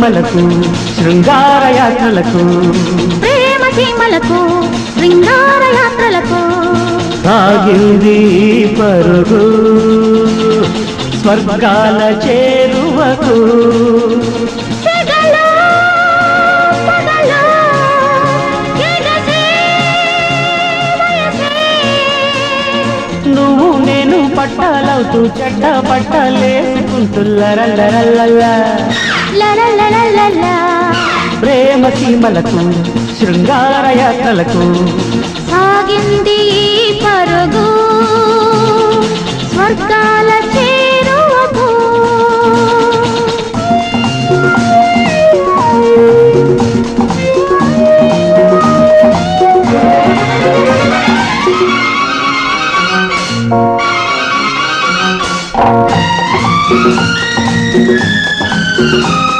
సీమలకు శృంగార యాత్రలకు ప్రేమ సీమలకు శృంగార యాత్రలకు సాగింది పరుగు స్వర్గాల చేరువకు. నువ్వు నేను పట్టాలవుతూ చెడ్డ పట్టాలేసుకుంటుల్లరల్లరల్లల్లా. ప్రేమ సీమలకు శృంగార యాత్రలకు. సాగింది పరుగు స్వర్గాల చేరువకు. తాజ్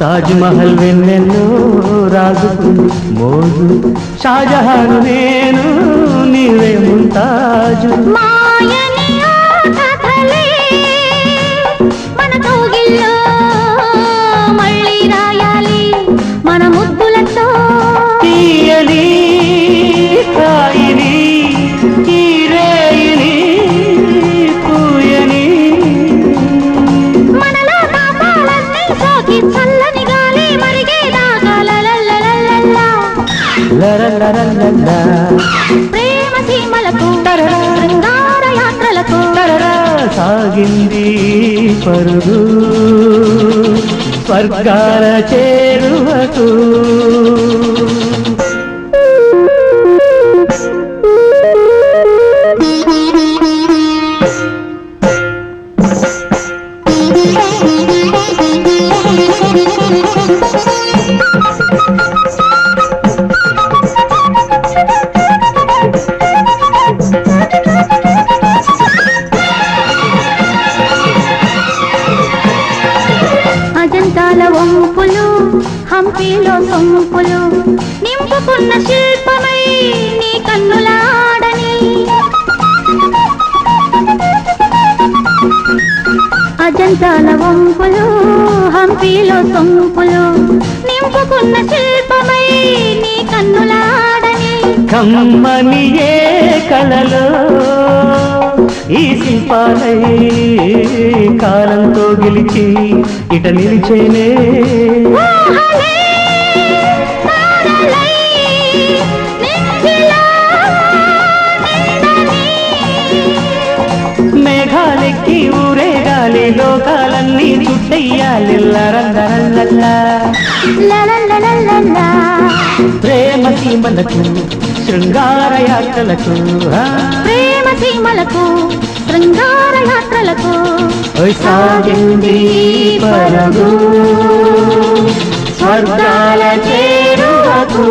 తాజ్ మహల్ వెన్నెల్లో రాజుకుంది మోజు. షాజహాన్ నేను నీవే ముంతాజు. మాయని ప్రేమ సీమలకు శృంగార యాత్రలకు సాగింది పరుగు స్వర్గాల చేరువకు. హంపీలో సొంపులు నింపుకున్న శిల్పమై నీ కన్నులాడని. అజంతాల వంపులు హంపీలో సొంపులు నింపుకున్న శిల్పమై నీ కన్నులాడని. కమ్మని ఏ కళలో ఈ శిల్పాలై కాలంతో గెలిచి ఇట నిలిచేనే. మేఘాలెక్కి ఊరేగాలి లోకాలన్నీ చుట్టెయ్యాలి లరల్లరల్లల్లా. లలలలలలా. ప్రేమ సీమలకు శృంగార యాత్రలకు సీమలకు శృంగార యాత్రలకు సాగింది పరగు. స్వర్గాల చేరువకు.